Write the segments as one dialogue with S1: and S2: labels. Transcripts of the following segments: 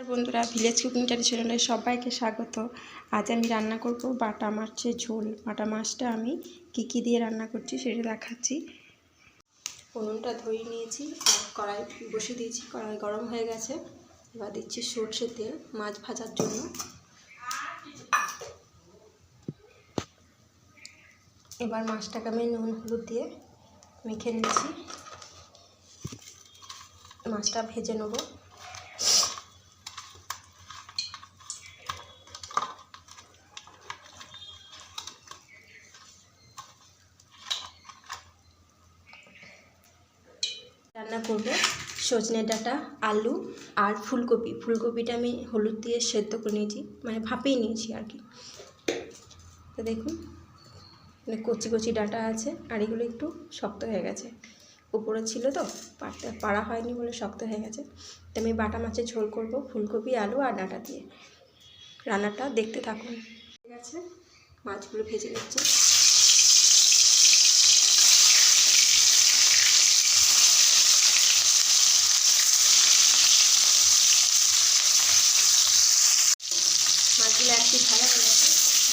S1: আর বন্ধুরা village cooking চ্যানেলে সবাইকে স্বাগত। আজ আমি রান্না করব বাটা মাছের ঝোল। বাটা মাছটা আমি কী কী দিয়ে রান্না করছি সেটা দেখাচ্ছি। উনুনটা ধরিয়ে নিয়েছি, আর কড়াই বসে দিয়েছি, কড়াই গরম হয়ে গেছে। এবার দিচ্ছি সর্ষের তেল মাছ ভাজার জন্য। এবার মাছটাকে আমি নুন, হলুদ দিয়ে মেখে নিচ্ছি। মাছটা ভেজে নেব। রান্না করব। সজনে ডাঁটা, আলু আর ফুলকপি। ফুলকপিটা আমি হলুদ দিয়ে সেদ্ধ করে নিয়েছি। মানে ভাপেই নিয়েছি আর কি। তো দেখুন কচি কচি ডাঁটা আছে আর এগুলো একটু শক্ত হয়ে গেছে। উপরে ছিল তো, পাড়তে পাড়া হয়নি বলে শক্ত হয়ে গেছে। তো আমি বাটা মাছের ঝোল করব ফুলকপি, আলু আর ডাঁটা দিয়ে। রান্নাটা দেখতে থাকুন। ঠিক আছে? মাছগুলো ভেজে নিচ্ছে। একটু ভালো হয়ে গেছে।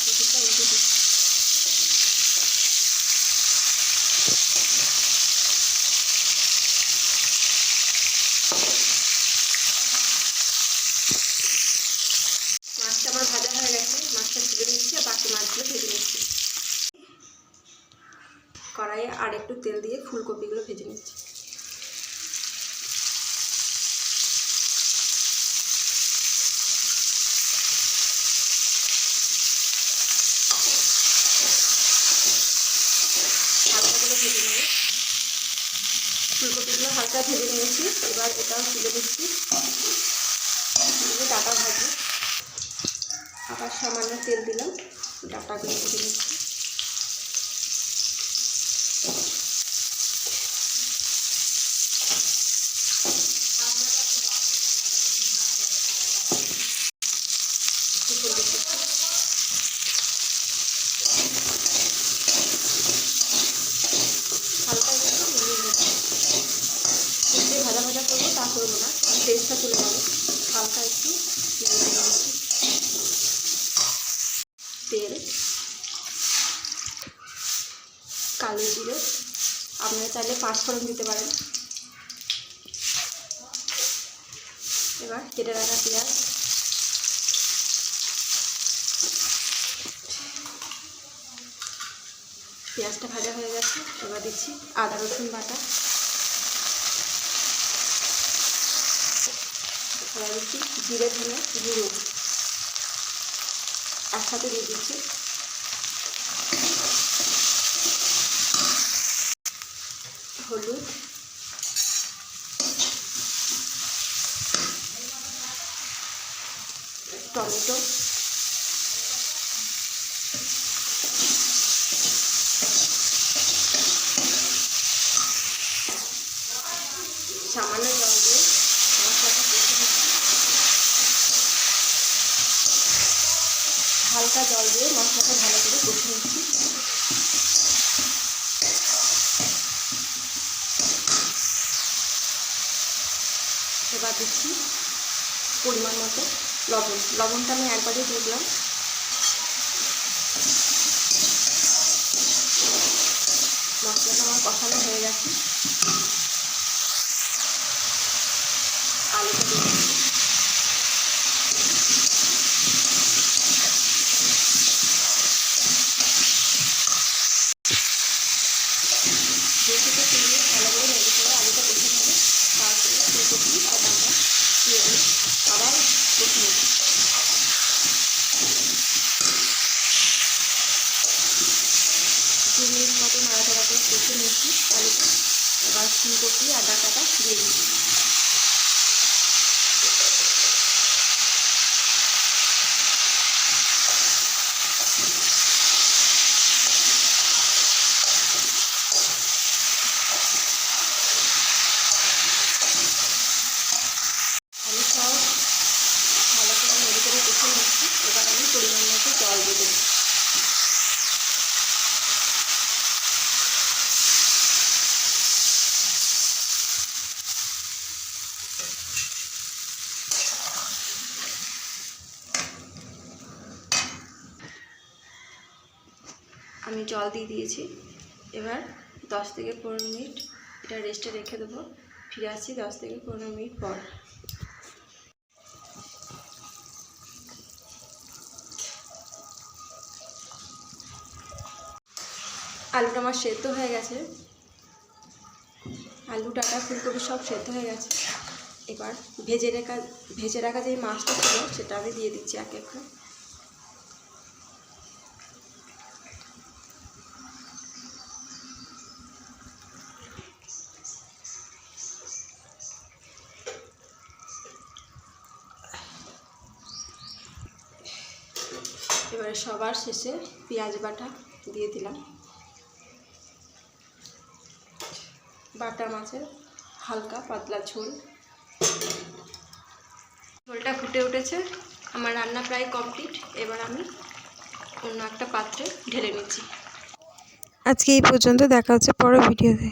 S1: দুটোটা উল্টে দিচ্ছি। মাছটা আমার ভাজা হয়ে গেছে। মাছটা তুলে নিচ্ছি আর বাকি মাছগুলো ভেজে নিচ্ছি। কড়াইয়ে আর একটু তেল দিয়ে ফুলকপিগুলো ভেজে নিচ্ছি হালকা করে ভেজে নেব ফুলকপিগুলো হালকা ভেজে নিয়েছি। এবার এটাও তুলে দিচ্ছি ডাটা ভাজি। আবার সামান্য তেল দিলাম। ডাটাগুলো ভেজে নিচ্ছি একটু হলুদ দিচ্ছি হালকা একটু নুন দিচ্ছি একটু ভাজা ভাজা করব তা করব না টেস্টটা চলে যাবে। হালকা একটু তেল, কালো জিরে। আপনারা চাইলে পাঁচফোড়ন দিতে পারেন। এবার কেটে রাখা পেঁয়াজ। পেঁয়াজটা ভাজা হয়ে গেছে। এবার দিচ্ছি আদা রসুন বাটা। এবার দিচ্ছি জিরে ধনে গুঁড়ো। একসাথে দিয়ে দিচ্ছি। হলুদ। টমেটো সামান্য জল দিয়ে মশলাটা কষে নিচ্ছি হালকা জল দিয়ে মশলাটা ভালো করে কষে নিচ্ছি। এবার দিচ্ছি পরিমাণ মতো লবণ। লবণটা আমি একবারই দিলাম। মশলাটা আমার কষানো হয়ে গেছে আলুটা দিয়ে দিচ্ছি যেহেতু তুলিয়ে ভালো করে নেড়ে করে আলুটা কষে নেবে তারপরে ফুলকপি আর ডাঁটা দিয়ে আমি আবার কষে নেব দু মিনিট মতো নাড়াচাড়া করে কষে নিয়েছি আলুটা এবার ফুলকপি আদা কাটা দিয়ে দিচ্ছি আমি সব ভালো করে নেড়ে করে কষে নিচ্ছি এবার আমি পরিমাণ মতো জল দিয়ে দেবো আমি জল দিয়ে দিয়েছি। এবার দশ থেকে পনেরো মিনিট এটা রেস্টে রেখে দেবো। ফিরে আসছি দশ থেকে পনেরো মিনিট পর। আলুটা আমার সেদ্ধ হয়ে গেছে। আলু, ডাটা, ফুলকপি সব সেদ্ধ হয়ে গেছে। এবার ভেজে রাখা ভেজে রাখা যে মাছটা ছিল সেটা আমি দিয়ে দিচ্ছি এক এক করে এবারে সবার শেষে পেঁয়াজ বাটা দিয়ে দিলাম। বাটা মাছের হালকা পাতলা ঝোল। ঝোলটা ফুটে উঠেছে। আমার রান্না প্রায় কমপ্লিট। এবার আমি অন্য একটা পাত্রে ঢেলে নিচ্ছি।
S2: আজকে এই পর্যন্ত দেখা হচ্ছে পরের ভিডিওতে।